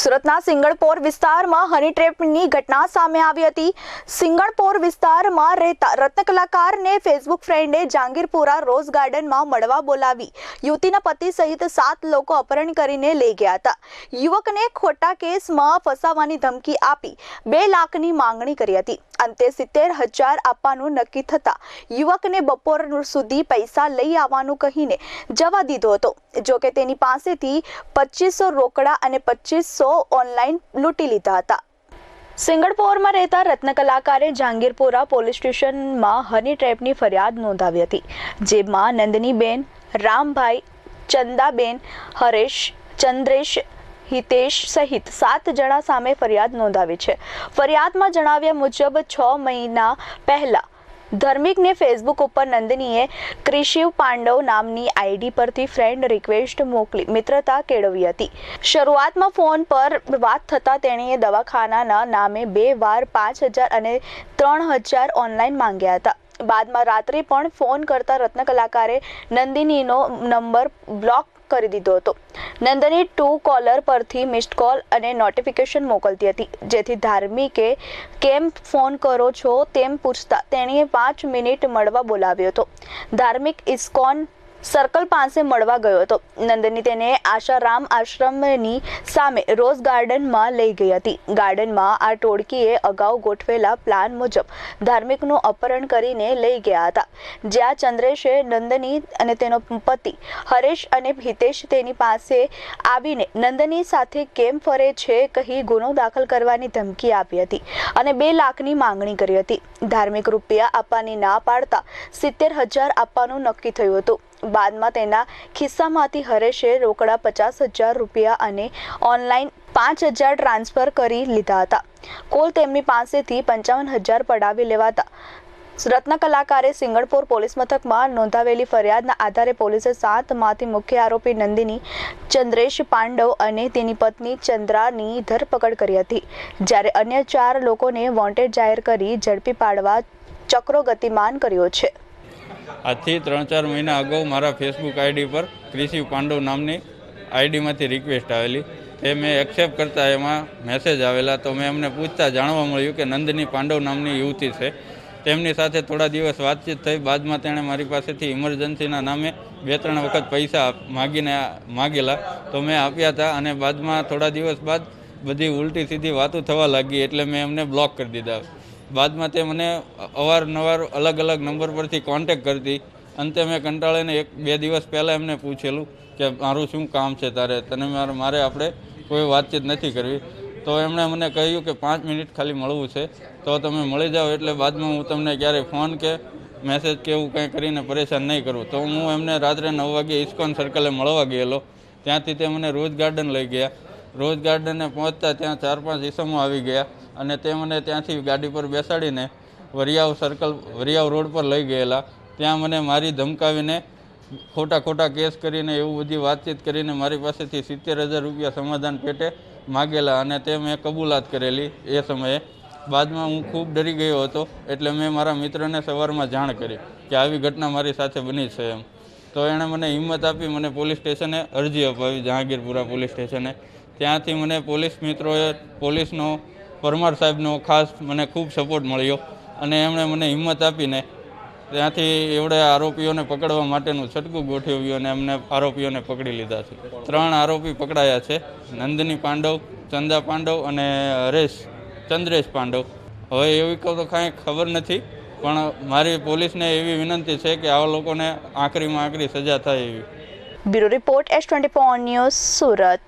સુરતના સિંગણપોર વિસ્તારમાં હની ટ્રેપની ઘટના સામે આવી હતી. સિંગણપોર વિસ્તારમાં રહેતા રત્ન કલાકારને ફેસબુક ફ્રેન્ડે જાંગીરપુરા રોઝ ગાર્ડનમાં મળવા બોલાવી. યુવતીના પતિ સહિત સાત લોકો અપહરણ કરીને લઈ ગયા હતા. યુવકને ખોટા કેસમાં ફસાવવાની ધમકી આપી બે લાખની માંગણી કરી હતી. અંતે સિત્તેર હજાર આપવાનું નક્કી થતા યુવકને બપોર સુધી પૈસા લઈ આવવાનું કહીને જવા દીધો હતો. જોકે તેની પાસેથી પચીસો રોકડા અને પચીસો ઓનલાઈન લૂંટી લીધા હતા. સિંગળપોરમાં રહેતા રત્ન કલાકારે જહાંગીરપુરા પોલીસ સ્ટેશનમાં હની ટ્રેપની ફરિયાદ નોંધાવી હતી, જેમાં નંદનીબેન, રામભાઈ, ચંદાબેન, હરેશ, ચંદ્રેશ, હિતેશ સહિત સાત જણા સામે ફરિયાદ નોંધાવી છે. ફરિયાદમાં જણાવ્યા મુજબ, છ મહિના પહેલા ધાર્મિકને ફેસબુક ઉપર નંદનીએ ક્રિશિવ પાંડવ નામની આઈડી પરથી ફ્રેન્ડ રિક્વેસ્ટ મોકલી. મિત્રતા કેળવી હતી. શરૂઆતમાં ફોન પર વાત થતાં તેણીએ દવાખાનાના નામે બે વાર પાંચ હજાર અને ત્રણ હજાર ઓનલાઈન માંગ્યા હતા. બાદમાં રાત્રે પણ ફોન કરતા રત્ન કલાકારે નંદિનીનો નંબર બ્લોક કરી દીધો હતો. નંદની ટુ કોલર પરથી મિસ્ડ કોલ અને નોટિફિકેશન મોકલતી હતી. જેથી ધાર્મિકે કેમ ફોન કરો છો તેમ પૂછતા તેણીએ પાંચ મિનિટ મળવા બોલાવ્યો હતો. ધાર્મિક ઇસ્કોન સર્કલ પાસે મળવા ગયો હતો. નંદની તેને આશારામ આશ્રમની સામે રોઝ ગાર્ડનમાં લઈ ગઈ હતી. ગાર્ડનમાં આ ટોળકીએ અગાઉ ગોઠવેલા પ્લાન મુજબ ધાર્મિકનું અપહરણ કરીને લઈ ગયા હતા. જ્યાં ચંદ્રેશે નંદની અને તેનો પતિ હરેશ અને હિતેશ તેની પાસે આવીને નંદની સાથે કેમ ફરે છે કહી ગુનો દાખલ કરવાની ધમકી આપી હતી અને બે લાખની માંગણી કરી હતી. ધાર્મિક રૂપિયા આપવાની ના પાડતા સિત્તેર હજાર આપવાનું નક્કી થયું હતું. બાદમાં તેના ખિસ્સામાંથી હરેશે રોકડા પચાસ હજાર રૂપિયા અને ઓનલાઈન પાંચ હજાર ટ્રાન્સફર કરી લીધા હતા. કુલ તેમની પાસેથી પંચાવન હજાર પડાવી લેવાતા. રત્ન કલાકારે સિંગણપુર પોલીસ મથકમાં નોંધાવેલી ફરિયાદના આધારે પોલીસે સાતમાંથી મુખ્ય આરોપી નંદિની, ચંદ્રેશ પાંડવ અને તેની પત્ની ચંદ્રાની ધરપકડ કરી હતી, જ્યારે અન્ય ચાર લોકોને વોન્ટેડ જાહેર કરી ઝડપી પાડવા ચક્રો ગતિમાન કર્યો છે. આજથી ત્રણ ચાર મહિના અગાઉ મારા ફેસબુક આઈડી પર ક્રિશિવ પાંડવ નામની આઈડીમાંથી રિક્વેસ્ટ આવેલી. તે મેં એક્સેપ્ટ કરતા એમાં મેસેજ આવેલા. તો મેં એમને પૂછતા જાણવા મળ્યું કે નંદની પાંડવ નામની યુવતી છે. તેમની સાથે થોડા દિવસ વાતચીત થઈ. બાદમાં તેણે મારી પાસેથી ઇમરજન્સીના નામે બે ત્રણ વખત પૈસા માગીને માગેલા. તો મેં આપ્યા હતા અને બાદમાં થોડા દિવસ બાદ બધી ઉલટી સીધી વાતો થવા લાગી એટલે મેં એમને બ્લોક કરી દીધા. બાદમાં તે મને અવારનવાર અલગ અલગ નંબર પરથી કોન્ટેક કરતી. અંતે મેં કંટાળીને એક બે દિવસ પહેલાં એમને પૂછેલું કે મારું શું કામ છે તારે? તને મારે મારે આપણે કોઈ વાતચીત નથી કરવી. તો એમણે મને કહ્યું કે પાંચ મિનિટ ખાલી મળવું છે. તો તમે મળી જાઓ એટલે બાદમાં હું તમને ક્યારેય ફોન કે મેસેજ કે એવું કંઈ કરીને પરેશાન નહીં કરું. તો હું એમને રાત્રે નવ વાગે ઇસ્કોન સર્કલે મળવા ગયેલો. ત્યાંથી તે મને રોઝ ગાર્ડન લઈ ગયા. રોઝ ગાર્ડને પહોંચતા ત્યાં ચાર પાંચ ઈસમો આવી ગયા અને તે મને ત્યાંથી ગાડી પર બેસાડીને વરિયાવ સર્કલ વરિયાવ રોડ પર લઈ ગયેલા. ત્યાં મને મારી ધમકાવીને ખોટા ખોટા કેસ કરીને એવું બધી વાતચીત કરીને મારી પાસેથી સિત્તેર હજાર રૂપિયા સમાધાન પેટે માગેલા અને તે મેં કબૂલાત કરેલી એ સમયે. બાદમાં હું ખૂબ ડરી ગયો હતો એટલે મેં મારા મિત્રને સવારમાં જાણ કરી કે આવી ઘટના મારી સાથે બની છે એમ. તો એણે મને હિંમત આપી, મને પોલીસ સ્ટેશને અરજી અપાવી, જહાંગીરપુરા પોલીસ સ્ટેશને. ત્યાંથી મને પોલીસ મિત્રોએ, પોલીસનો, પરમાર સાહેબનો ખાસ મને ખૂબ સપોર્ટ મળ્યો અને એમણે મને હિંમત આપીને ત્યાંથી એવડે આરોપીઓને પકડવા માટેનું છટકું ગોઠવ્યું અને એમને આરોપીઓને પકડી લીધા છે. ત્રણ આરોપી પકડાયા છે. નંદની પાંડવ, ચંદા પાંડવ અને હરેશ, ચંદ્રેશ પાંડવ. હવે એવી તો કાંઈ ખબર નથી, પણ મારી પોલીસને એવી વિનંતી છે કે આવા લોકોને આખરીમાં આખરી સજા થાય એવી. Bureau report S twenty news Surat.